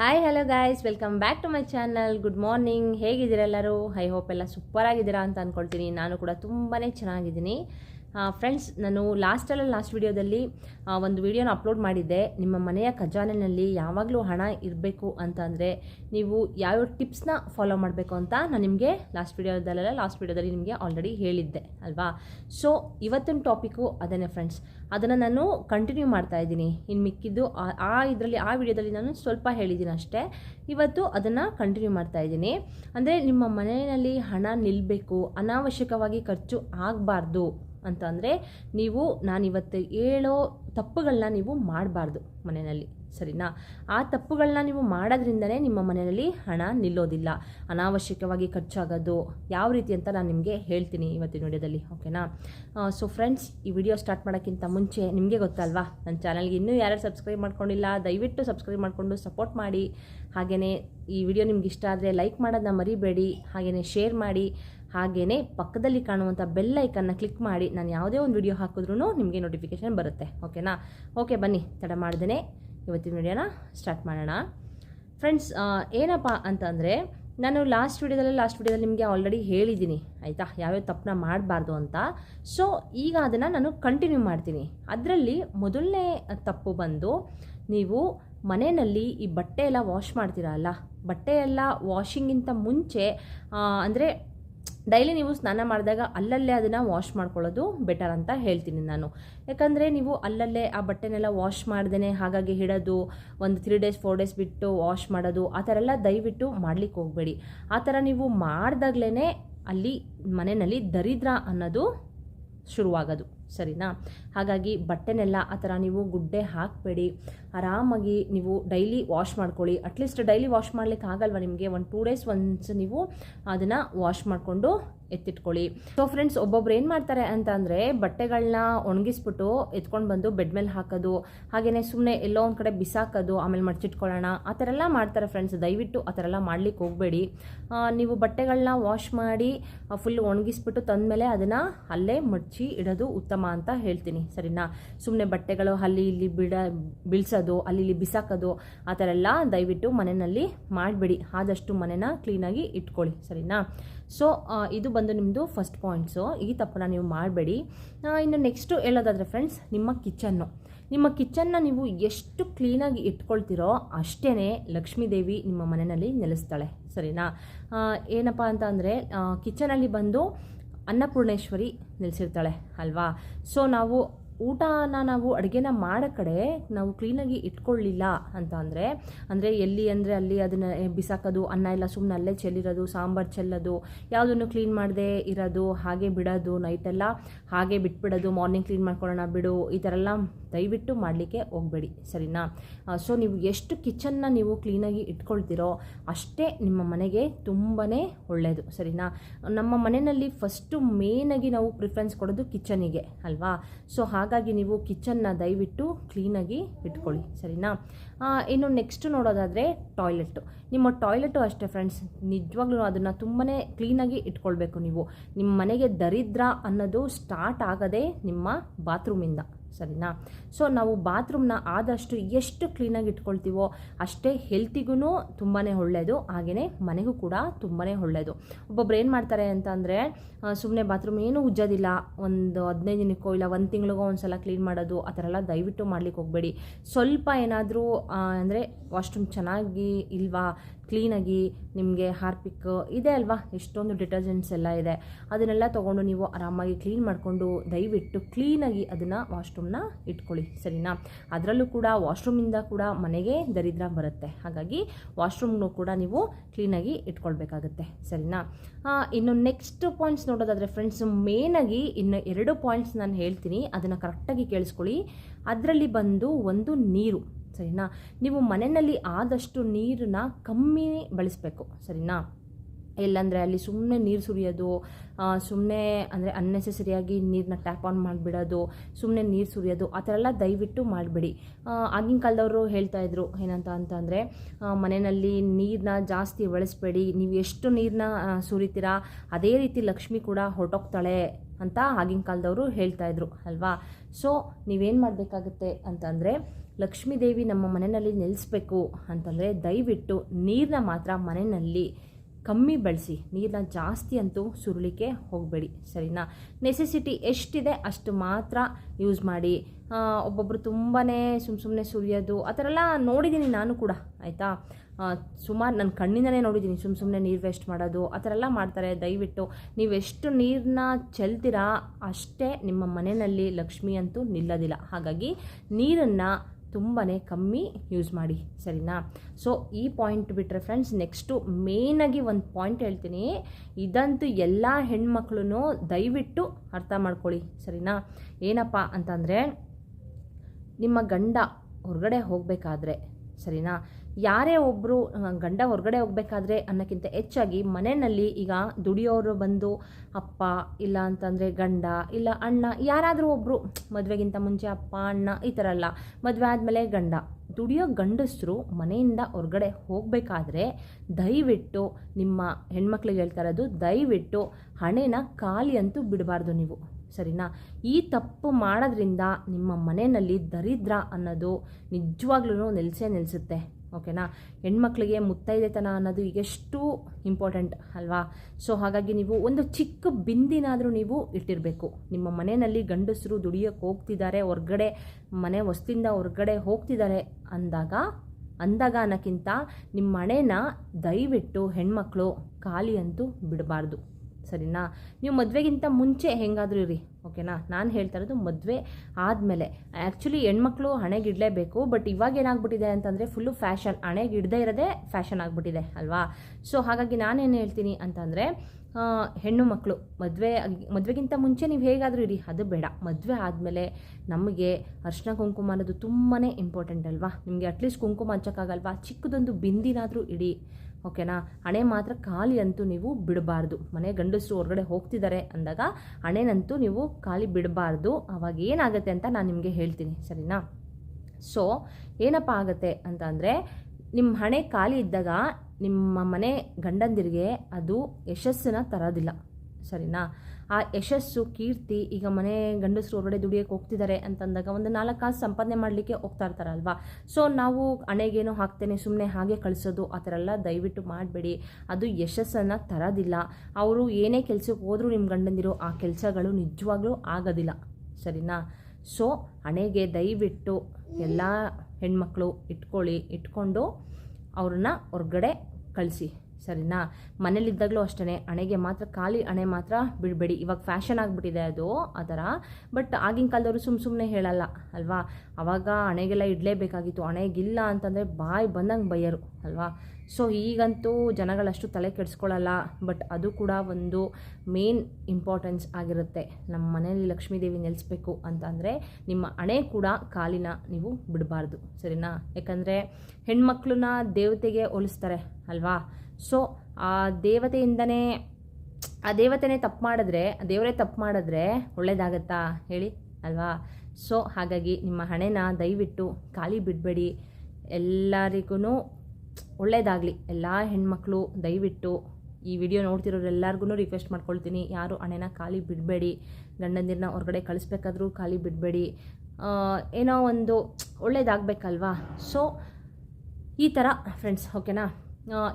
Hi hello guys welcome back to my channel good morning ಹೇಗಿದ್ದೀರೆಲ್ಲರೂ? I hope ಎಲ್ಲ super ಆಗಿದ್ದೀರಾ ಅಂತ ಅಂದ್ಕೊಳ್ತೀನಿ ನಾನು ಕೂಡ ತುಂಬಾ ಚೆನ್ನಾಗಿದ್ದೀನಿ. ಫ್ರೆಂಡ್ಸ್ ನಾನು ಲಾಸ್ಟಲ್ಲ ಲಾಸ್ಟ್ ವಿಡಿಯೋದಲ್ಲಿ ಒಂದು ವಿಡಿಯೋನ ಅಪ್ಲೋಡ್ ಮಾಡಿದ್ದೆ. ನಿಮ್ಮ ಮನೆಯ ಖಜಾನೆಯಲ್ಲಿ ಯಾವಾಗಲೂ ಹಣ ಇರಬೇಕು ಅಂತಂದರೆ ನೀವು ಯಾವ್ಯಾವ ಟಿಪ್ಸ್ನ ಫಾಲೋ ಮಾಡಬೇಕು ಅಂತ ನಾನು ನಿಮಗೆ ಲಾಸ್ಟ್ ವಿಡಿಯೋದಲ್ಲೆಲ್ಲ ಲಾಸ್ಟ್ ವಿಡಿಯೋದಲ್ಲಿ ನಿಮಗೆ ಆಲ್ರೆಡಿ ಹೇಳಿದ್ದೆ, ಅಲ್ವಾ? ಸೊ ಇವತ್ತಿನ ಟಾಪಿಕ್ಕು ಅದನ್ನೇ ಫ್ರೆಂಡ್ಸ್ ಅದನ್ನು ನಾನು ಕಂಟಿನ್ಯೂ ಮಾಡ್ತಾ ಇದ್ದೀನಿ. ಇನ್ನು ಮಿಕ್ಕಿದ್ದು, ಆ- ಇದರಲ್ಲಿ, ಆ ವಿಡಿಯೋದಲ್ಲಿ ನಾನು ಸ್ವಲ್ಪ ಹೇಳಿದ್ದೀನಿ ಅಷ್ಟೇ. ಇವತ್ತು ಅದನ್ನು ಕಂಟಿನ್ಯೂ ಮಾಡ್ತಾ ಇದ್ದೀನಿ. ಅಂದರೆ ನಿಮ್ಮ ಮನೆಯಲ್ಲಿ ಹಣ ನಿಲ್ಲಬೇಕು ಅನಾವಶ್ಯಕವಾಗಿ ಖರ್ಚು ಆಗಬಾರ್ದು. ಅಂತಂದರೆ ನೀವು ನಾನಿವತ್ತು ಹೇಳೋ ತಪ್ಪುಗಳನ್ನ ನೀವು ಮಾಡಬಾರ್ದು ಮನೆಯಲ್ಲಿ, ಸರಿನಾ? ಆ ತಪ್ಪುಗಳನ್ನ ನೀವು ಮಾಡೋದ್ರಿಂದನೇ ನಿಮ್ಮ ಮನೆಯಲ್ಲಿ ಹಣ ನಿಲ್ಲೋದಿಲ್ಲ. ಅನಾವಶ್ಯಕವಾಗಿ ಖರ್ಚಾಗೋದು ಯಾವ ರೀತಿ ಅಂತ ನಾನು ನಿಮಗೆ ಹೇಳ್ತೀನಿ ಇವತ್ತಿನ ವಿಡಿಯೋದಲ್ಲಿ, ಓಕೆನಾ? ಸೊ ಫ್ರೆಂಡ್ಸ್ ಈ ವಿಡಿಯೋ ಸ್ಟಾರ್ಟ್ ಮಾಡೋಕ್ಕಿಂತ ಮುಂಚೆ ನಿಮಗೆ ಗೊತ್ತಲ್ವಾ? ನನ್ನ ಚಾನಲ್ಗೆ ಇನ್ನೂ ಯಾರ್ಯಾರು ಸಬ್ಸ್ಕ್ರೈಬ್ ಮಾಡ್ಕೊಂಡಿಲ್ಲ, ದಯವಿಟ್ಟು ಸಬ್ಸ್ಕ್ರೈಬ್ ಮಾಡಿಕೊಂಡು ಸಪೋರ್ಟ್ ಮಾಡಿ. ಹಾಗೆಯೇ ಈ ವಿಡಿಯೋ ನಿಮ್ಗೆ ಇಷ್ಟ ಆದರೆ ಲೈಕ್ ಮಾಡೋದನ್ನ ಮರಿಬೇಡಿ ಹಾಗೆಯೇ ಶೇರ್ ಮಾಡಿ. ಹಾಗೆಯೇ ಪಕ್ಕದಲ್ಲಿ ಕಾಣುವಂಥ ಬೆಲ್ ಐಕನ್ನ ಕ್ಲಿಕ್ ಮಾಡಿ ನಾನು ಯಾವುದೇ ಒಂದು ವಿಡಿಯೋ ಹಾಕಿದ್ರೂ ನಿಮಗೆ ನೋಟಿಫಿಕೇಷನ್ ಬರುತ್ತೆ. ಓಕೆನಾ ಓಕೆ ಬನ್ನಿ, ತಡ ಮಾಡ್ದೇ ಇವತ್ತಿನ ವಿಡಿಯೋನ ಸ್ಟಾರ್ಟ್ ಮಾಡೋಣ. ಫ್ರೆಂಡ್ಸ್ ಏನಪ್ಪ ಅಂತಂದರೆ ನಾನು ಲಾಸ್ಟ್ ವಿಡಿಯೋದಲ್ಲಿ ಲಾಸ್ಟ್ ವಿಡಿಯೋದಲ್ಲಿ ನಿಮಗೆ ಆಲ್ರೆಡಿ ಹೇಳಿದ್ದೀನಿ ಆಯಿತಾ? ಯಾವ್ಯಾವ ತಪ್ಪನ್ನ ಮಾಡಬಾರ್ದು ಅಂತ. ಸೊ ಈಗ ಅದನ್ನು ನಾನು ಕಂಟಿನ್ಯೂ ಮಾಡ್ತೀನಿ. ಅದರಲ್ಲಿ ಮೊದಲನೇ ತಪ್ಪು ಬಂದು ನೀವು ಮನೆಯಲ್ಲಿ ಈ ಬಟ್ಟೆ ಎಲ್ಲ ವಾಶ್ ಮಾಡ್ತೀರಲ್ಲ? ಬಟ್ಟೆ ಎಲ್ಲ ವಾಷಿಂಗಿಂತ ಮುಂಚೆ ಅಂದರೆ ಡೈಲಿ ನೀವು ಸ್ನಾನ ಮಾಡಿದಾಗ ಅಲ್ಲಲ್ಲೇ ಅದನ್ನು ವಾಶ್ ಮಾಡ್ಕೊಳ್ಳೋದು ಬೆಟರ್ ಅಂತ ಹೇಳ್ತೀನಿ ನಾನು. ಯಾಕಂದರೆ ನೀವು ಅಲ್ಲಲ್ಲೇ ಆ ಬಟ್ಟೆನೆಲ್ಲ ವಾಶ್ ಮಾಡ್ದೇ ಹಾಗಾಗಿ ಹಿಡೋದು ಒಂದು ತ್ರೀ ಡೇಸ್ ಫೋರ್ ಡೇಸ್ ಬಿಟ್ಟು ವಾಶ್ ಮಾಡೋದು, ಆ ಥರ ಎಲ್ಲ ದಯವಿಟ್ಟು ಮಾಡ್ಲಿಕ್ಕೆ ಹೋಗಬೇಡಿ. ಆ ಥರ ನೀವು ಮಾಡಿದಾಗ್ಲೇ ಅಲ್ಲಿ ಮನೆಯಲ್ಲಿ ದರಿದ್ರ ಅನ್ನೋದು ಶುರುವಾಗೋದು. ಸರಿನಾ? ಹಾಗಾಗಿ ಬಟ್ಟೆನೆಲ್ಲ ಆ ಥರ ನೀವು ಗುಡ್ಡೆ ಹಾಕಬೇಡಿ. ಆರಾಮಾಗಿ ನೀವು ಡೈಲಿ ವಾಶ್ ಮಾಡ್ಕೊಳ್ಳಿ. ಅಟ್ಲೀಸ್ಟ್ ಡೈಲಿ ವಾಶ್ ಮಾಡ್ಲಿಕ್ಕೆ ಆಗಲ್ವ ನಿಮಗೆ? ಒಂದು ಟೂ ಡೇಸ್ ಒನ್ಸ್ ನೀವು ಅದನ್ನು ವಾಶ್ ಮಾಡಿಕೊಂಡು ಎತ್ತಿಟ್ಕೊಳ್ಳಿ. ಸೊ ಫ್ರೆಂಡ್ಸ್ ಒಬ್ಬೊಬ್ರು ಏನು ಮಾಡ್ತಾರೆ ಅಂತ ಅಂದರೆ ಬಟ್ಟೆಗಳನ್ನ ಒಣಗಿಸ್ಬಿಟ್ಟು ಎತ್ಕೊಂಡು ಬಂದು ಬೆಡ್ ಮೇಲೆ ಹಾಕೋದು ಹಾಗೆಯೇ ಸುಮ್ಮನೆ ಎಲ್ಲೋ ಒಂದು ಕಡೆ ಬಿಸಾಕೋದು, ಆಮೇಲೆ ಮಡಚಿಟ್ಕೊಳ್ಳೋಣ, ಆ ಥರ ಎಲ್ಲ ಮಾಡ್ತಾರೆ ಫ್ರೆಂಡ್ಸ್ ದಯವಿಟ್ಟು ಆ ಥರ ಎಲ್ಲ ಮಾಡ್ಲಿಕ್ಕೆ ಹೋಗಬೇಡಿ. ನೀವು ಬಟ್ಟೆಗಳನ್ನ ವಾಶ್ ಮಾಡಿ ಫುಲ್ ಒಣಗಿಸ್ಬಿಟ್ಟು ತಂದಮೇಲೆ ಅದನ್ನು ಅಲ್ಲೇ ಮಡಚಿ ಇಡೋದು ಉತ್ತಮ. ಅಂತ ಹೇಳ್ತೀನಿ, ಸರಿನಾ? ಸುಮ್ಮನೆ ಬಟ್ಟೆಗಳು ಅಲ್ಲಿ ಇಲ್ಲಿ ಬಿಡ, ಬಿಳ್ಸೋದು, ಅಲ್ಲಿ ಇಲ್ಲಿ ಬಿಸಾಕೋದು, ಆ ಥರ ಎಲ್ಲ ದಯವಿಟ್ಟು ಮನೆಯಲ್ಲಿ ಮಾಡಬೇಡಿ. ಆದಷ್ಟು ಮನೆನ ಕ್ಲೀನಾಗಿ ಇಟ್ಕೊಳ್ಳಿ, ಸರಿನಾ? ಸೊ ಇದು ಬಂದು ನಿಮ್ಮದು ಫಸ್ಟ್ ಪಾಯಿಂಟ್ಸು ಈ ತಪ್ಪನ್ನ ನೀವು ಮಾಡಬೇಡಿ. ಇನ್ನು ನೆಕ್ಸ್ಟು ಹೇಳೋದಾದರೆ ಫ್ರೆಂಡ್ಸ್ ನಿಮ್ಮ ಕಿಚನ್ನು ನಿಮ್ಮ ಕಿಚನ್ನ ನೀವು ಎಷ್ಟು ಕ್ಲೀನಾಗಿ ಇಟ್ಕೊಳ್ತೀರೋ ಅಷ್ಟೇ ಲಕ್ಷ್ಮೀದೇವಿ ನಿಮ್ಮ ಮನೆಯಲ್ಲಿ ನೆಲೆಸ್ತಾಳೆ, ಸರಿನಾ? ಏನಪ್ಪ ಅಂತ ಅಂದರೆ ಕಿಚನಲ್ಲಿ ಬಂದು ಅನ್ನಪೂರ್ಣೇಶ್ವರಿ ನಿಲ್ಲಿಸಿರ್ತಾಳೆ ಅಲ್ವಾ? ಸೊ ನಾವು ಊಟನ ನಾವು ಅಡುಗೆನ ಮಾಡೋ ಕಡೆ ನಾವು ಕ್ಲೀನಾಗಿ ಇಟ್ಕೊಳ್ಳಿಲ್ಲ ಅಂತ ಅಂದರೆ ಅಂದರೆ ಎಲ್ಲಿ ಅಂದರೆ ಅಲ್ಲಿ ಅದನ್ನು ಬಿಸಾಕೋದು, ಅನ್ನ ಎಲ್ಲ ಸುಮ್ಮನೆ ಅಲ್ಲೇ ಚೆಲ್ಲಿರೋದು, ಸಾಂಬಾರು ಚೆಲ್ಲೋದು, ಯಾವುದನ್ನು ಕ್ಲೀನ್ ಮಾಡದೆ ಇರೋದು, ಹಾಗೆ ಬಿಡೋದು ನೈಟೆಲ್ಲ ಹಾಗೆ ಬಿಟ್ಬಿಡೋದು ಮಾರ್ನಿಂಗ್ ಕ್ಲೀನ್ ಮಾಡ್ಕೊಳ್ಳೋಣ ಬಿಡು, ಈ ಥರ ಎಲ್ಲ ದಯವಿಟ್ಟು ಮಾಡಲಿಕ್ಕೆ ಹೋಗಬೇಡಿ, ಸರಿನಾ? ಸೊ ನೀವು ಎಷ್ಟು ಕಿಚನ್ನ ನೀವು ಕ್ಲೀನಾಗಿ ಇಟ್ಕೊಳ್ತೀರೋ ಅಷ್ಟೇ ನಿಮ್ಮ ಮನೆಗೆ ತುಂಬಾ ಒಳ್ಳೆಯದು ಸರಿನಾ? ನಮ್ಮ ಮನೆಯಲ್ಲಿ ಫಸ್ಟು ಮೇನಾಗಿ ನಾವು ಪ್ರಿಫರೆನ್ಸ್ ಕೊಡೋದು ಕಿಚನಿಗೆ ಅಲ್ವಾ? ಸೊ ಹಾಗಾಗಿ ನೀವು ಕಿಚನ್ನ ದಯವಿಟ್ಟು ಕ್ಲೀನಾಗಿ ಇಟ್ಕೊಳ್ಳಿ, ಸರಿನಾ? ಇನ್ನು ನೆಕ್ಸ್ಟ್ ನೋಡೋದಾದರೆ ಟಾಯ್ಲೆಟ್ ನಿಮ್ಮ ಟಾಯ್ಲೆಟು ಅಷ್ಟೇ ಫ್ರೆಂಡ್ಸ್ ನಿಜವಾಗ್ಲೂ ಅದನ್ನು ತುಂಬಾ ಕ್ಲೀನಾಗಿ ಇಟ್ಕೊಳ್ಬೇಕು ನೀವು. ನಿಮ್ಮ ಮನೆಗೆ ದರಿದ್ರ ಅನ್ನೋದು ಸ್ಟಾರ್ಟ್ ಆಗದೆ ನಿಮ್ಮ ಬಾತ್ರೂಮಿಂದ ಸರಿನಾ? ಸೊ, ನಾವು ಬಾತ್ರೂಮ್ನ ಆದಷ್ಟು ಎಷ್ಟು ಕ್ಲೀನಾಗಿ ಇಟ್ಕೊಳ್ತೀವೋ ಅಷ್ಟೇ ಹೆಲ್ತಿಗೂ ತುಂಬಾ ಒಳ್ಳೆಯದು ಹಾಗೆಯೇ ಮನೆಗೂ ಕೂಡ ತುಂಬಾ ಒಳ್ಳೆಯದು ಒಬ್ಬೊಬ್ರು ಏನು ಮಾಡ್ತಾರೆ ಅಂತ ಅಂದರೆ ಸುಮ್ಮನೆ ಬಾತ್ರೂಮ್ ಏನೂ ಉಜ್ಜೋದಿಲ್ಲ. ಒಂದು ಹದಿನೈದು ದಿನಕ್ಕೋ ಇಲ್ಲ, ಒಂದು ತಿಂಗಳಿಗೋ ಒಂದು ಸಲ ಕ್ಲೀನ್ ಮಾಡೋದು, ಆ ಥರ ಎಲ್ಲ ದಯವಿಟ್ಟು ಮಾಡ್ಲಿಕ್ಕೆ ಹೋಗಬೇಡಿ. ಸ್ವಲ್ಪ ಏನಾದರೂ ಅಂದರೆ ವಾಶ್ರೂಮ್ ಚೆನ್ನಾಗಿ ಇಲ್ವಾ ಕ್ಲೀನಾಗಿ ನಿಮಗೆ ಹಾರ್ಪಿಕ್ ಇದೆ ಅಲ್ವಾ? ಎಷ್ಟೊಂದು ಡಿಟರ್ಜೆಂಟ್ಸ್ ಎಲ್ಲ ಇದೆ. ಅದನ್ನೆಲ್ಲ ತೊಗೊಂಡು ನೀವು ಆರಾಮಾಗಿ ಕ್ಲೀನ್ ಮಾಡಿಕೊಂಡು ದಯವಿಟ್ಟು ಕ್ಲೀನಾಗಿ ಅದನ್ನು ವಾಶ್ರೂಮ್ನ ಇಟ್ಕೊಳ್ಳಿ, ಸರಿನಾ? ಅದರಲ್ಲೂ ಕೂಡ ವಾಶ್ರೂಮಿಂದ ಕೂಡ ಮನೆಗೆ ದರಿದ್ರ ಬರುತ್ತೆ. ಹಾಗಾಗಿ ವಾಶ್ರೂಮ್ನು ಕೂಡ ನೀವು ಕ್ಲೀನಾಗಿ ಇಟ್ಕೊಳ್ಬೇಕಾಗುತ್ತೆ, ಸರಿನಾ? ಇನ್ನು ನೆಕ್ಸ್ಟ್ ಪಾಯಿಂಟ್ಸ್ ನೋಡೋದಾದರೆ ಫ್ರೆಂಡ್ಸ್ ಮೇನಾಗಿ ಇನ್ನು ಎರಡು ಪಾಯಿಂಟ್ಸ್ ನಾನು ಹೇಳ್ತೀನಿ. ಅದನ್ನು ಕರೆಕ್ಟಾಗಿ ಕೇಳಿಸ್ಕೊಳ್ಳಿ. ಅದರಲ್ಲಿ ಬಂದು ಒಂದು ನೀರು. ಸರಿನಾ? ನೀವು ಮನೆಯಲ್ಲಿ ಆದಷ್ಟು ನೀರನ್ನ ಕಮ್ಮಿ ಬಳಸಬೇಕು, ಸರಿನಾ? ಇಲ್ಲಾಂದರೆ ಅಲ್ಲಿ ಸುಮ್ಮನೆ ನೀರು ಸುರಿಯೋದು ಸುಮ್ಮನೆ ಅಂದರೆ ಅನ್ನೆಸೆಸರಿಯಾಗಿ ನೀರನ್ನ ಟ್ಯಾಪ್ ಆನ್ ಮಾಡಿಬಿಡೋದು ಸುಮ್ಮನೆ ನೀರು ಸುರಿಯೋದು, ಆ ಥರ ಎಲ್ಲ ದಯವಿಟ್ಟು ಮಾಡಬೇಡಿ. ಆಗಿನ ಕಾಲದವರು ಹೇಳ್ತಾ ಇದ್ರು, ಏನಂತ ಅಂತಂದರೆ ಮನೆಯಲ್ಲಿ ನೀರನ್ನ ಜಾಸ್ತಿ ಬಳಸಬೇಡಿ, ನೀವು ಎಷ್ಟು ನೀರನ್ನ ಸುರಿತೀರಾ, ಅದೇ ರೀತಿ ಲಕ್ಷ್ಮಿ ಕೂಡ ಹೊರಟೋಗ್ತಾಳೆ ಅಂತ ಆಗಿನ ಕಾಲದವರು ಹೇಳ್ತಾ ಇದ್ರು, ಅಲ್ವಾ? ಸೊ ನೀವೇನು ಮಾಡಬೇಕಾಗುತ್ತೆ ಅಂತಂದರೆ ಲಕ್ಷ್ಮೀದೇವಿ ನಮ್ಮ ಮನೆಯಲ್ಲಿ ನೆಲೆಸ್ಬೇಕು ಅಂತಂದರೆ ದಯವಿಟ್ಟು ನೀರನ್ನ ಮಾತ್ರ ಮನೆಯಲ್ಲಿ ಕಮ್ಮಿ ಬಳಸಿ. ನೀರನ್ನ ಜಾಸ್ತಿ ಅಂತೂ ಸುರುಳಿಕೆ ಹೋಗಬೇಡಿ, ಸರಿನಾ? ನೆಸೆಸಿಟಿ ಎಷ್ಟಿದೆ ಅಷ್ಟು ಮಾತ್ರ ಯೂಸ್ ಮಾಡಿ. ಒಬ್ಬೊಬ್ಬರು ತುಂಬಾ ಸುಮ್ಮ ಸುಮ್ಮನೆ ಸುರಿಯೋದು, ಆ ಥರ ಎಲ್ಲ ನೋಡಿದ್ದೀನಿ ನಾನು ಕೂಡ, ಆಯಿತಾ? ಸುಮಾರು ನನ್ನ ಕಣ್ಣಿಂದನೇ ನೋಡಿದ್ದೀನಿ ಸುಮ್ಮ ಸುಮ್ಮನೆ ನೀರು ವೇಸ್ಟ್ ಮಾಡೋದು, ಆ ಥರ ಎಲ್ಲ ಮಾಡ್ತಾರೆ. ದಯವಿಟ್ಟು ನೀವು ಎಷ್ಟು ನೀರನ್ನ ಚೆಲ್ತೀರಾ ಅಷ್ಟೇ ನಿಮ್ಮ ಮನೆಯಲ್ಲಿ ಲಕ್ಷ್ಮಿ ಅಂತೂ ನಿಲ್ಲೋದಿಲ್ಲ. ಹಾಗಾಗಿ ನೀರನ್ನು ತುಂಬಾ ಕಮ್ಮಿ ಯೂಸ್ ಮಾಡಿ, ಸರಿನಾ? ಸೊ ಈ ಪಾಯಿಂಟ್ ಬಿಟ್ಟರೆ ಫ್ರೆಂಡ್ಸ್ ನೆಕ್ಸ್ಟು ಮೇಯ್ನಾಗಿ ಒಂದು ಪಾಯಿಂಟ್ ಹೇಳ್ತೀನಿ. ಇದಂತೂ ಎಲ್ಲ ಹೆಣ್ಮಕ್ಳು ದಯವಿಟ್ಟು ಅರ್ಥ ಮಾಡ್ಕೊಳ್ಳಿ, ಸರಿನಾ? ಏನಪ್ಪ ಅಂತಂದರೆ, ನಿಮ್ಮ ಗಂಡ ಹೊರಗಡೆ ಹೋಗಬೇಕಾದ್ರೆ, ಸರಿನಾ? ಯಾರೇ ಒಬ್ಬರು ಗಂಡ ಹೊರಗಡೆ ಹೋಗಬೇಕಾದ್ರೆ ಅನ್ನೋಕ್ಕಿಂತ ಹೆಚ್ಚಾಗಿ ಮನೆಯಲ್ಲಿ ಈಗ ದುಡಿಯೋರು ಬಂದು ಅಪ್ಪ, ಇಲ್ಲ ಅಂತಂದರೆ ಗಂಡ, ಇಲ್ಲ ಅಣ್ಣ, ಯಾರಾದರೂ ಒಬ್ಬರು ಮದುವೆಗಿಂತ ಮುಂಚೆ ಅಪ್ಪ, ಅಣ್ಣ, ಈ ಥರ ಅಲ್ಲ, ಮದುವೆ ಆದಮೇಲೆ ಗಂಡ. ದುಡಿಯೋ ಗಂಡಸರು ಮನೆಯಿಂದ ಹೊರಗಡೆ ಹೋಗಬೇಕಾದ್ರೆ ದಯವಿಟ್ಟು ನಿಮ್ಮ ಹೆಣ್ಮಕ್ಳಿಗೆ ಹೇಳ್ತಾ ಇರೋದು, ದಯವಿಟ್ಟು ಹಣೆನ ಖಾಲಿ ಅಂತೂ ಬಿಡಬಾರ್ದು ನೀವು. ಸರಿನಾ? ಈ ತಪ್ಪು ಮಾಡೋದ್ರಿಂದ ನಿಮ್ಮ ಮನೆಯಲ್ಲಿ ದರಿದ್ರ ಅನ್ನೋದು ನಿಜವಾಗ್ಲೂ ನೆಲೆಸೇ ನಿಲ್ಲಿಸುತ್ತೆ ಓಕೆನಾ? ಹೆಣ್ಮಕ್ಳಿಗೆ ಮುತ್ತೈದೆತನ ಅನ್ನೋದು ಎಷ್ಟು ಇಂಪಾರ್ಟೆಂಟ್ ಅಲ್ವಾ? ಸೊ ಹಾಗಾಗಿ ನೀವು ಒಂದು ಚಿಕ್ಕ ಬಿಂದಿನಾದರೂ ನೀವು ಇಟ್ಟಿರಬೇಕು. ನಿಮ್ಮ ಮನೆಯಲ್ಲಿ ಗಂಡಸರು ದುಡಿಯೋಕ್ಕೆ ಹೋಗ್ತಿದ್ದಾರೆ, ಹೊರ್ಗಡೆ ಮನೆ ವಸ್ತಿಂದ ಹೊರ್ಗಡೆ ಹೋಗ್ತಿದ್ದಾರೆ ಅಂದಾಗ ಅಂದಾಗ ಅನ್ನೋಕ್ಕಿಂತ ನಿಮ್ಮ ಮನೆನ ದಯವಿಟ್ಟು ಹೆಣ್ಮಕ್ಳು ಖಾಲಿ ಅಂತೂ ಬಿಡಬಾರ್ದು. ಸರಿನಾ? ನೀವು ಮದುವೆಗಿಂತ ಮುಂಚೆ ಹೆಂಗಾದರೂ ಇರಿ, ಓಕೆನಾ? ನಾನು ಹೇಳ್ತಾ ಇರೋದು ಮದುವೆ ಆದಮೇಲೆ. ಆ್ಯಕ್ಚುಲಿ ಹೆಣ್ಮಕ್ಳು ಹಣೆಗೆ ಇಡಲೇಬೇಕು ಬಟ್ ಇವಾಗ ಏನಾಗ್ಬಿಟ್ಟಿದೆ ಅಂತಂದರೆ ಫುಲ್ಲು ಫ್ಯಾಷನ್ ಹಣೆಗೆ ಇಡದೇ ಇರೋದೇ ಫ್ಯಾಷನ್ ಆಗಿಬಿಟ್ಟಿದೆ, ಅಲ್ವಾ? ಸೊ ಹಾಗಾಗಿ ನಾನೇನು ಹೇಳ್ತೀನಿ ಅಂತಂದರೆ ಹೆಣ್ಣು ಮಕ್ಕಳು ಮದುವೆ, ಮದುವೆಗಿಂತ ಮುಂಚೆ ನೀವು ಹೇಗಾದರೂ ಇರಿ, ಅದು ಬೇಡ. ಮದುವೆ ಆದಮೇಲೆ ನಮಗೆ ಅರ್ಶಿನ ಕುಂಕುಮ ಅನ್ನೋದು ತುಂಬಾ ಇಂಪಾರ್ಟೆಂಟ್ ಅಲ್ವಾ? ನಿಮಗೆ ಅಟ್ಲೀಸ್ಟ್ ಕುಂಕುಮ ಹಚ್ಚೋಕ್ಕಾಗಲ್ವಾ ಚಿಕ್ಕದೊಂದು ಬಿಂದಿನಾದರೂ ಇಡಿ. ಓಕೆನಾ? ಹಣೆ ಮಾತ್ರ ಖಾಲಿ ಅಂತೂ ನೀವು ಬಿಡಬಾರ್ದು. ಮನೆ ಗಂಡಸರು ಹೊರಗಡೆ ಹೋಗ್ತಿದ್ದಾರೆ ಅಂದಾಗ ಹಣೆನಂತೂ ನೀವು ಖಾಲಿ ಬಿಡಬಾರ್ದು. ಅವಾಗ ಏನಾಗುತ್ತೆ ಅಂತ ನಾನು ನಿಮಗೆ ಹೇಳ್ತೀನಿ, ಸರಿನಾ? ಸೊ ಏನಪ್ಪ ಆಗುತ್ತೆ ಅಂತ ಅಂದರೆ ನಿಮ್ಮ ಹಣೆ ಖಾಲಿ ಇದ್ದಾಗ ನಿಮ್ಮ ಮನೆ ಗಂಡಂದಿರಿಗೆ ಅದು ಯಶಸ್ಸನ್ನು ತರೋದಿಲ್ಲ. ಸರಿನಾ? ಆ ಯಶಸ್ಸು, ಕೀರ್ತಿ ಈಗ ಮನೆ ಗಂಡಸರು ಹೊರಗಡೆ ದುಡಿಯೋಕೆ ಹೋಗ್ತಿದ್ದಾರೆ ಅಂತಂದಾಗ ಒಂದು ನಾಲ್ಕು ಕಾಸು ಸಂಪಾದನೆ ಮಾಡಲಿಕ್ಕೆ ಹೋಗ್ತಾ ಇರ್ತಾರಲ್ವಾ? ಸೊ ನಾವು ಹಣೆಗೇನೋ ಹಾಕ್ತೇನೆ ಸುಮ್ಮನೆ ಹಾಗೆ ಕಳಿಸೋದು, ಆ ಥರ ಎಲ್ಲ ದಯವಿಟ್ಟು ಮಾಡಬೇಡಿ. ಅದು ಯಶಸ್ಸನ್ನು ತರೋದಿಲ್ಲ. ಅವರು ಏನೇ ಕೆಲಸಕ್ಕೆ ಹೋದರೂ ನಿಮ್ಮ ಗಂಡಂದಿರೋ ಆ ಕೆಲಸಗಳು ನಿಜವಾಗ್ಲೂ ಆಗೋದಿಲ್ಲ. ಸರಿನಾ? ಸೊ ಹಣೆಗೆ ದಯವಿಟ್ಟು ಎಲ್ಲ ಹೆಣ್ಮಕ್ಳು ಇಟ್ಕೊಳ್ಳಿ, ಇಟ್ಕೊಂಡು ಅವ್ರನ್ನ ಹೊರ್ಗಡೆ ಕಳಿಸಿ. ಸರಿನಾ? ಮನೇಲಿದ್ದಾಗಲೂ ಅಷ್ಟೇ ಹಣೆಗೆ ಮಾತ್ರ, ಖಾಲಿ ಹಣೆ ಮಾತ್ರ ಬಿಡಬೇಡಿ. ಇವಾಗ ಫ್ಯಾಷನ್ ಆಗಿಬಿಟ್ಟಿದೆ ಅದು, ಆ ಥರ. ಬಟ್ ಆಗಿನ ಕಾಲದವರು ಸುಮ್ಮ ಸುಮ್ಮನೆ ಹೇಳಲ್ಲ, ಅಲ್ವಾ? ಅವಾಗ ಹಣೆಗೆಲ್ಲ ಇಡಲೇಬೇಕಾಗಿತ್ತು. ಹಣೆಗಿಲ್ಲ ಅಂತಂದರೆ ಬಾಯಿ ಬಂದಂಗೆ ಬೈಯರು, ಅಲ್ವಾ? ಸೊ ಈಗಂತೂ ಜನಗಳಷ್ಟು ತಲೆ ಕೆಡಿಸ್ಕೊಳ್ಳಲ್ಲ ಬಟ್ ಅದು ಕೂಡ ಒಂದು ಮೇನ್ ಇಂಪಾರ್ಟೆನ್ಸ್ ಆಗಿರುತ್ತೆ. ನಮ್ಮ ಮನೆಯಲ್ಲಿ ಲಕ್ಷ್ಮೀದೇವಿ ನೆಲೆಸ್ಬೇಕು ಅಂತಂದರೆ ನಿಮ್ಮ ಹಣೆ ಕೂಡ ಕಾಲಿನ ನೀವು ಬಿಡಬಾರ್ದು. ಸರಿನಾ? ಯಾಕಂದರೆ ಹೆಣ್ಮಕ್ಳನ್ನ ದೇವತೆಗೆ ಹೋಲಿಸ್ತಾರೆ, ಅಲ್ವಾ? ಸೊ ಆ ದೇವತೆಯಿಂದನೇ, ಆ ದೇವತೆನೇ ತಪ್ಪು ಮಾಡಿದ್ರೆ ದೇವರೇ ತಪ್ಪು ಮಾಡಿದ್ರೆ ಒಳ್ಳೇದಾಗತ್ತಾ ಹೇಳಿ ಅಲ್ವಾ? ಸೊ ಹಾಗಾಗಿ ನಿಮ್ಮ ಹಣೆನ ದಯವಿಟ್ಟು ಖಾಲಿ ಬಿಡಬೇಡಿ. ಎಲ್ಲರಿಗೂ ಒಳ್ಳೇದಾಗಲಿ. ಎಲ್ಲ ಹೆಣ್ಮಕ್ಳು ದಯವಿಟ್ಟು ಈ ವಿಡಿಯೋ ನೋಡ್ತಿರೋರೆಲ್ಲರಿಗೂ ರಿಕ್ವೆಸ್ಟ್ ಮಾಡ್ಕೊಳ್ತೀನಿ. ಯಾರು ಹಣೆನ ಖಾಲಿ ಬಿಡಬೇಡಿ. ಗಂಡಂದಿರನ್ನ ಹೊರಗಡೆ ಕಳಿಸ್ಬೇಕಾದ್ರೂ ಖಾಲಿ ಬಿಡಬೇಡಿ. ಏನೋ ಒಂದು ಒಳ್ಳೇದಾಗಬೇಕಲ್ವಾ? ಸೊ ಈ ಥರ ಫ್ರೆಂಡ್ಸ್ ಓಕೆನಾ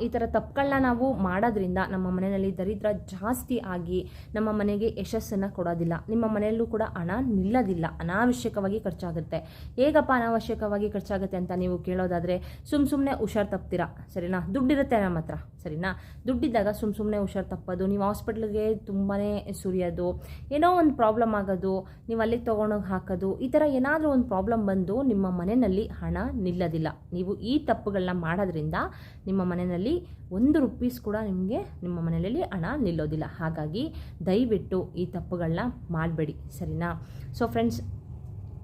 ಈ ಥರ ತಪ್ಪುಗಳನ್ನ ನಾವು ಮಾಡೋದ್ರಿಂದ ನಮ್ಮ ಮನೆಯಲ್ಲಿ ದರಿದ್ರ ಜಾಸ್ತಿ ಆಗಿ ನಮ್ಮ ಮನೆಗೆ ಯಶಸ್ಸನ್ನು ಕೊಡೋದಿಲ್ಲ. ನಿಮ್ಮ ಮನೆಯಲ್ಲೂ ಕೂಡ ಹಣ ನಿಲ್ಲೋದಿಲ್ಲ. ಅನಾವಶ್ಯಕವಾಗಿ ಖರ್ಚಾಗುತ್ತೆ. ಹೇಗಪ್ಪ ಅನಾವಶ್ಯಕವಾಗಿ ಖರ್ಚಾಗುತ್ತೆ ಅಂತ ನೀವು ಕೇಳೋದಾದರೆ ಸುಮ್ಮ ಸುಮ್ಮನೆ ಹುಷಾರು ತಪ್ತೀರಾ? ಸರಿನಾ? ದುಡ್ಡಿರುತ್ತೆ ನಮ್ಮ ಹತ್ರ ಸರಿನಾ? ದುಡ್ಡಿದ್ದಾಗ ಸುಮ್ಮ ಸುಮ್ಮನೆ ಹುಷಾರು ತಪ್ಪೋದು, ನೀವು ಹಾಸ್ಪಿಟ್ಲಿಗೆ ತುಂಬಾ ಸುರಿಯೋದು, ಏನೋ ಒಂದು ಪ್ರಾಬ್ಲಮ್ ಆಗೋದು, ನೀವು ಅಲ್ಲಿಗೆ ತೊಗೊಂಡೋಗಿ ಹಾಕೋದು, ಈ ಥರ ಏನಾದರೂ ಒಂದು ಪ್ರಾಬ್ಲಮ್ ಬಂದು ನಿಮ್ಮ ಮನೆಯಲ್ಲಿ ಹಣ ನಿಲ್ಲೋದಿಲ್ಲ. ನೀವು ಈ ತಪ್ಪುಗಳನ್ನ ಮಾಡೋದ್ರಿಂದ ನಿಮ್ಮ ಮನೆಯಲ್ಲಿ ಒಂದು ರುಪೀಸ್ ಕೂಡ ನಿಮಗೆ ನಿಮ್ಮ ಮನೆಯಲ್ಲಿ ಹಣ ನಿಲ್ಲೋದಿಲ್ಲ. ಹಾಗಾಗಿ ದಯವಿಟ್ಟು ಈ ತಪ್ಪುಗಳನ್ನ ಮಾಡಬೇಡಿ. ಸರಿನಾ? ಸೊ ಫ್ರೆಂಡ್ಸ್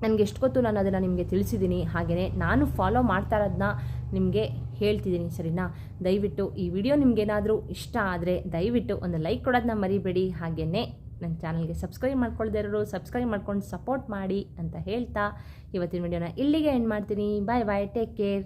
ನನಗೆ ಎಷ್ಟು ಗೊತ್ತು ನಾನು ಅದನ್ನು ನಿಮಗೆ ತಿಳಿಸಿದ್ದೀನಿ ಹಾಗೆಯೇ ನಾನು ಫಾಲೋ ಮಾಡ್ತಾ ಇರೋದನ್ನ ನಿಮಗೆ ಹೇಳ್ತಿದ್ದೀನಿ ಸರಿನಾ? ದಯವಿಟ್ಟು ಈ ವಿಡಿಯೋ ನಿಮಗೇನಾದರೂ ಇಷ್ಟ ಆದರೆ ದಯವಿಟ್ಟು ಒಂದು ಲೈಕ್ ಕೊಡೋದನ್ನ ಮರಿಬೇಡಿ ಹಾಗೆಯೇ ನನ್ನ ಚಾನಲ್ಗೆ ಸಬ್ಸ್ಕ್ರೈಬ್ ಮಾಡ್ಕೊಳ್ದೇ ಇರೋರು ಸಬ್ಸ್ಕ್ರೈಬ್ ಮಾಡ್ಕೊಂಡು ಸಪೋರ್ಟ್ ಮಾಡಿ ಅಂತ ಹೇಳ್ತಾ ಇವತ್ತಿನ ವಿಡಿಯೋನ ಇಲ್ಲಿಗೆ ಎಂಡ್ ಮಾಡ್ತೀನಿ. ಬಾಯ್ ಬಾಯ್ ಟೇಕ್ ಕೇರ್